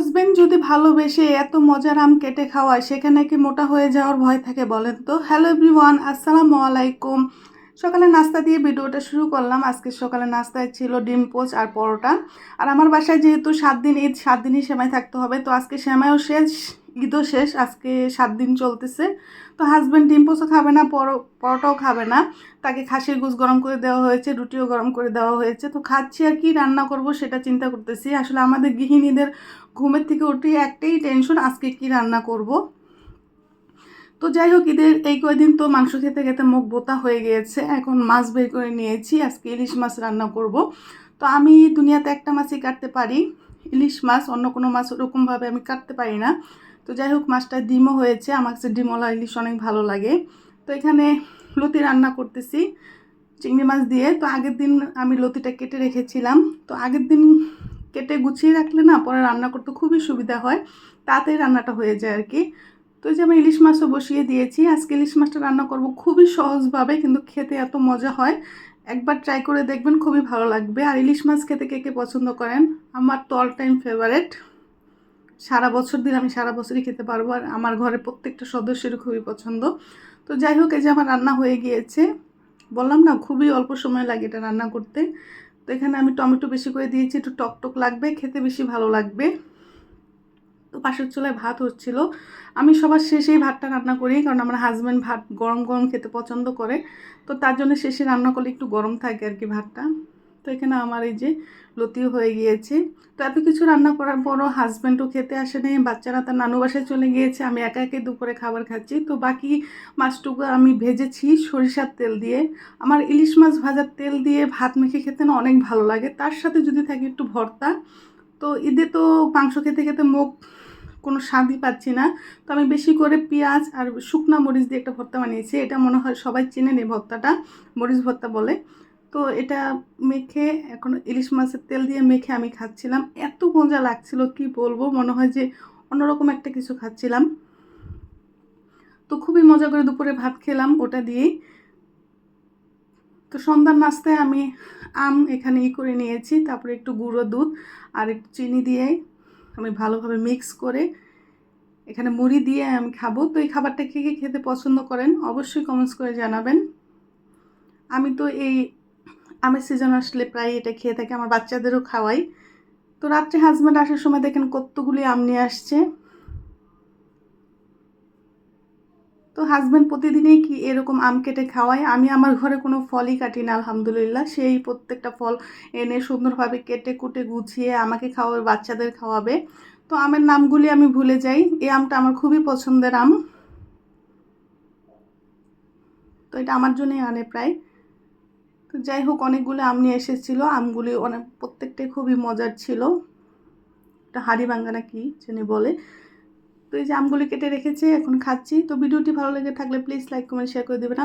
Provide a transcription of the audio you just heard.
Husband যদি ভালোবেসে এত মজার আম কেটে খাওয়ায়, সেখানে কি মোটা হয়ে যাওয়ার ভয় থাকে বলেন তো? হ্যালো এভরিওয়ান আসসালামু আলাইকুম। সকালে নাস্তা দিয়ে ভিডিওটা শুরু করলাম। আজকে সকালে নাস্তায় ছিল ডিম, পোচ আর পরোটা। আর আমার বাসায় যেহেতু সাত দিন ঈদ, সাত দিনই সেমাই থাকতে হবে, তো আজকে সেমাইও শেষ। ঈদও শেষ, আজকে সাত দিন চলতেছে। তো হাজব্যান্ড ডিম খাবে না, পরো- পরোটাও খাবে না। তাকে খাসির গুছ গরম করে দেওয়া হয়েছে, রুটিও গরম করে দেওয়া হয়েছে। তো খাচ্ছি আর কি, রান্না করব সেটা চিন্তা করতেছি। আসলে আমাদের গৃহিণীদের ঘুমের থেকে উঠে একটাই টেনশন আজকে কি রান্না করব? তো যাই হোক, ঈদের এই কয়দিন তো মাংস খেতে খেতে মুখ বোতা হয়ে গিয়েছে। এখন মাছ বের করে নিয়েছি, আজকে ইলিশ মাছ রান্না করব। তো আমি দুনিয়াতে একটা মাছই কাটতে পারি। ইলিশ মাছ, অন্য কোনো মাছ ওরকমভাবে আমি কাটতে পারি না। তো যাই হোক মাছটা ডিমও হয়েছে। আমার কাছে ডিমওয়ালা ইলিশ অনেক ভালো লাগে। তো এখানে লতি রান্না করতেছি চিংড়ি মাছ দিয়ে। তো আগের দিন আমি লতিটা কেটে রেখেছিলাম। তো আগের দিন কেটে গুছিয়ে রাখলে না, পরে রান্না করতে খুবই সুবিধা হয়। তাড়াতাড়ি রান্নাটা হয়ে যায় আর কি। তো যে আমি ইলিশ মাছও বসিয়ে দিয়েছি। আজকে ইলিশ মাছটা রান্না করব খুবই সহজভাবে, কিন্তু খেতে এত মজা হয়। একবার ট্রাই করে দেখবেন খুবই ভালো লাগবে। আর ইলিশ মাছ খেতে কে কে পছন্দ করেন? আমার তো অল টাইম ফেভারেট সারা বছর দিন আমি সারা বছরই খেতে পারব আর আমার ঘরের প্রত্যেকটা সদস্যেরও খুবই পছন্দ। তো যাই হোক, এই যে আমার রান্না হয়ে গিয়েছে। বললাম না, খুবই অল্প সময় লাগে এটা রান্না করতে। তো এখানে আমি টমেটো বেশি করে দিয়েছি, একটু টক টক লাগবে, খেতে বেশি ভালো লাগবে। তো পাশের চুলায় ভাত হচ্ছিল। আমি সবার শেষেই ভাতটা রান্না করি, কারণ আমার হাজব্যান্ড ভাত গরম গরম খেতে পছন্দ করে। তো তার জন্য শেষে রান্না করলে একটু গরম থাকে আর কি ভাতটা। তো এখানে আমার এই যে লতিও হয়ে গিয়েছে। তো এত কিছু রান্না করার পরও হাজব্যান্ডও খেতে আসেনি, বাচ্চারা তার নানু বাসায় চলে গিয়েছে, আমি একা একে দুপুরে খাবার খাচ্ছি। তো বাকি মাছটুকু আমি ভেজেছি সরিষার তেল দিয়ে। আমার ইলিশ মাছ ভাজার তেল দিয়ে ভাত মেখে খেতে না অনেক ভালো লাগে। তার সাথে যদি থাকে একটু ভর্তা। তো ঈদে তো মাংস খেতে খেতে মুখ কোনো স্বাদই পাচ্ছি না। তো আমি বেশি করে পেঁয়াজ আর শুকনা মরিচ দিয়ে একটা ভর্তা বানিয়েছি। এটা মনে হয় সবাই চেনে নেই ভর্তাটা, মরিচ ভর্তা বলে। তো এটা মেখে এখন ইলিশ মাছের তেল দিয়ে মেখে আমি খাচ্ছিলাম। এত মজা লাগছিল, কি বলব? মনে হয় যে অন্যরকম একটা কিছু খাচ্ছিলাম। তো খুবই মজা করে দুপুরে ভাত খেলাম ওটা দিয়েই তো সন্ধ্যার নাস্তায় আমি আম এখানে ই করে নিয়েছি, তারপরে একটু গুঁড়ো দুধ আর একটু চিনি দিয়ে আমি ভালোভাবে মিক্স করে এখানে মুড়ি দিয়ে আমি খাব। তো এই খাবারটা কে কে খেতে পছন্দ করেন অবশ্যই কমেন্টস করে জানাবেন। আমি তো এই আমের সিজন আসলে প্রায় এটা খেয়ে থাকি, আমার বাচ্চাদেরও খাওয়াই। তো রাত্রে হাজব্যান্ড আসার সময় দেখেন কতগুলি আম নিয়ে আসছে। তো হাজব্যান্ড প্রতিদিনই কি এরকম আম কেটে খাওয়ায়? আমি আমার ঘরে কোনো ফলই কাটি না, আলহামদুলিল্লাহ। সেই প্রত্যেকটা ফল এনে সুন্দরভাবে কেটে কুটে গুছিয়ে আমাকে খাওয়াবে, বাচ্চাদের খাওয়াবে। তো আমের নামগুলি আমি ভুলে যাই। এই আমটা আমার খুবই পছন্দের আম। তো এটা আমার জন্যই আনে প্রায়। তো যাই হোক, অনেকগুলো আম নিয়ে এসেছিল। আমগুলি অনেক, প্রত্যেকটাই খুবই মজার ছিল। একটা হাড়ি বাঙ্গানা কি যিনি বলে। তো এই যে আমগুলি কেটে রেখেছে, এখন খাচ্ছি। তো ভিডিওটি ভালো লেগে থাকলে প্লিজ লাইক কমেন্ট শেয়ার করে দেবেন।